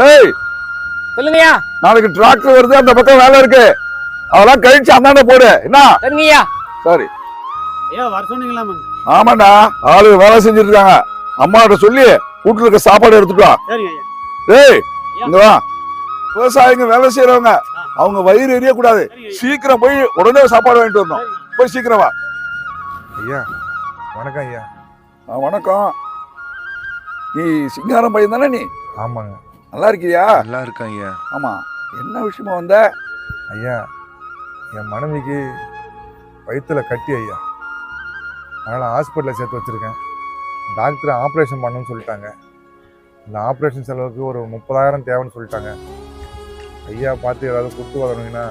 ஏய் சொல்லுங்கய்யா. நாளைக்கு டிராக்டர் வருது அந்த பக்கம் வேலை இருக்கு. அதெல்லாம் கழிச்சு அந்தாண்ட போடு. என்ன? சரிங்கய்யா சரி. ஐயா வர சொன்னீங்களாமா ஆமாண்டா ஆளு வேலை செஞ்சுட்டு இருக்காங்க அம்மாட்ட சொல்லி வீட்டுல இருக்க சாப்பாடு எடுத்துட்டு ஏய் இங்க வா. விவசாயிங்க வேலை செய்யறவங்க அவங்க வயிறு எரிய கூடாது சீக்கிரம் போய் உடனே சாப்பாடு வாங்கிட்டு வரணும். போய் சீக்கிரம் வா. ஐயா வணக்கம் ஐயா. வணக்கம். நீ சிங்காரம் பையன் தானே நீ? ஆமாங்க. நல்லா இருக்கியா நல்லா இருக்கேன் ஐயா. ஆமா. என்ன விஷயமா வந்த? ஐயா என் மனைவிக்கு வயிற்றுல கட்டி ஐயா. அதனால் ஹாஸ்பிட்டலில் சேர்த்து வச்சுருக்கேன். டாக்டர் ஆப்ரேஷன் பண்ணணும்னு சொல்லிட்டாங்க. இந்த ஆப்ரேஷன் செலவுக்கு ஒரு முப்பதாயிரம் தேவைன்னு சொல்லிட்டாங்க. ஐயா பார்த்து ஏதாவது கொடுத்து வரணுங்கன்னா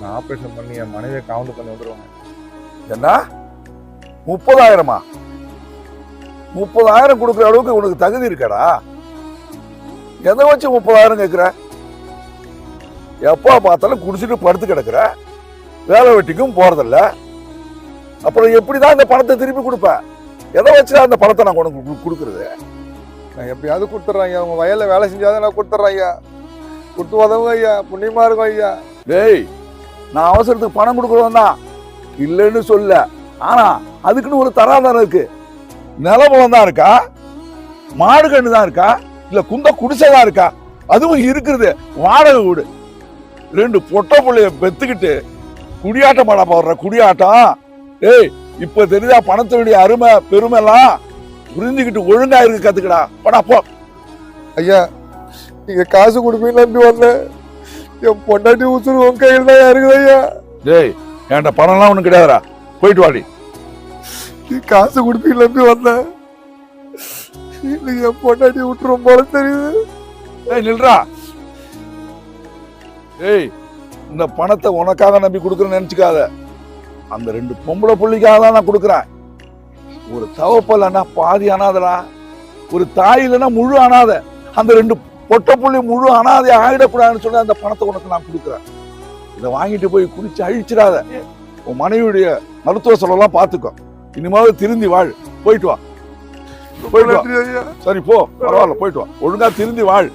நான் ஆப்ரேஷன் பண்ணி என் மனைவியை கவுண்ட் பண்ணி வந்துடுவாங்க என்ன முப்பதாயிரமா? முப்பதாயிரம் கொடுக்குற அளவுக்கு உனக்கு தகுதி இருக்கடா? எதை வச்சு முப்பதாயிரம் கேட்குற? எப்போ பார்த்தாலும் குடிச்சிட்டு படுத்து கிடக்குற? வேலை வெட்டிக்கும் போறதில்ல. அப்புறம் எப்படிதான் இந்த பணத்தை திருப்பி கொடுப்ப? எதை வச்சு அந்த பணத்தை நான் உனக்கு கு- கொடுக்கறது? நான் எப்படியாவது கொடுத்துட்றேன் ஐயா. உங்கள் வயலில் வேலை செஞ்சாதான் நான் கொடுத்துட்றேன் ஐயா. கொடுத்து உதவுங்க ஐயா. புண்ணியமாக இருக்கும் ஐயா. டேய் நான் அவசரத்துக்கு பணம் கொடுக்குறவன் தான். இல்லைன்னு சொல்ல. ஆனா அதுக்குன்னு ஒரு தராதரம் இருக்கு. நிலபலம் தான் இருக்கா? மாடு கண்ணு தான் இருக்கா? இல்ல குந்த குடிசை தான் இருக்கா? அதுவும் இருக்கிறது. வாடகை வீடு. ரெண்டு பொட்டை புள்ளைய பெத்துக்கிட்டு குடியாட்டம் பண்ண போடுற குடியாட்டம். ஏய் இப்ப தெரியுதா பணத்தினுடைய அருமை பெருமை எல்லாம் புரிஞ்சுக்கிட்டு ஒழுங்கா இருக்கு கத்துக்கடா. போடா போ. ஐயா நீங்கள் காசு கொடுப்பீங்க நம்பி வந்தேன் என் பொண்டாட்டி உசுறு உன் கையில் தான் இருக்குது ஐயா. டேய் என்கிட்ட பணம்லாம் ஒண்ணும் கிடையாதுடா. போயிட்டு வாடி. நீ காசு கொடுப்பீங்க நம்பி வந்தேன் இன்னைக்கு என் பொண்டாட்டி விட்டுரும் போல தெரியுது. ஏய் நில்றா. ஏய் இந்த பணத்தை உனக்காக நம்பி கொடுக்குறேன்னு நினச்சிக்காத. அந்த ரெண்டு பொம்பளை புள்ளிக்காக தான் நான் கொடுக்குறேன். ஒரு தவப்பலன்னா பாதி அனாதடா. ஒரு தாய் இல்லைன்னா முழு அனாத. அந்த ரெண்டு பொட்டை புள்ளி முழு அனாதை ஆகிடக்கூடாதுன்னு சொல்லி அந்த பணத்தை உனக்கு நான் கொடுக்குறேன். இதை வாங்கிட்டு போய் குளிச்சு அழிச்சிடாத. உன் மனைவியுடைய மருத்துவ செலவெல்லாம் பார்த்துக்கோ. இனிமேல் திருந்தி வாழ். போயிட்டு வா. போயிட்டு சரி போ. பரவாயில்ல போயிட்டு வா. ஒழுங்கா திருந்தி வாழ்.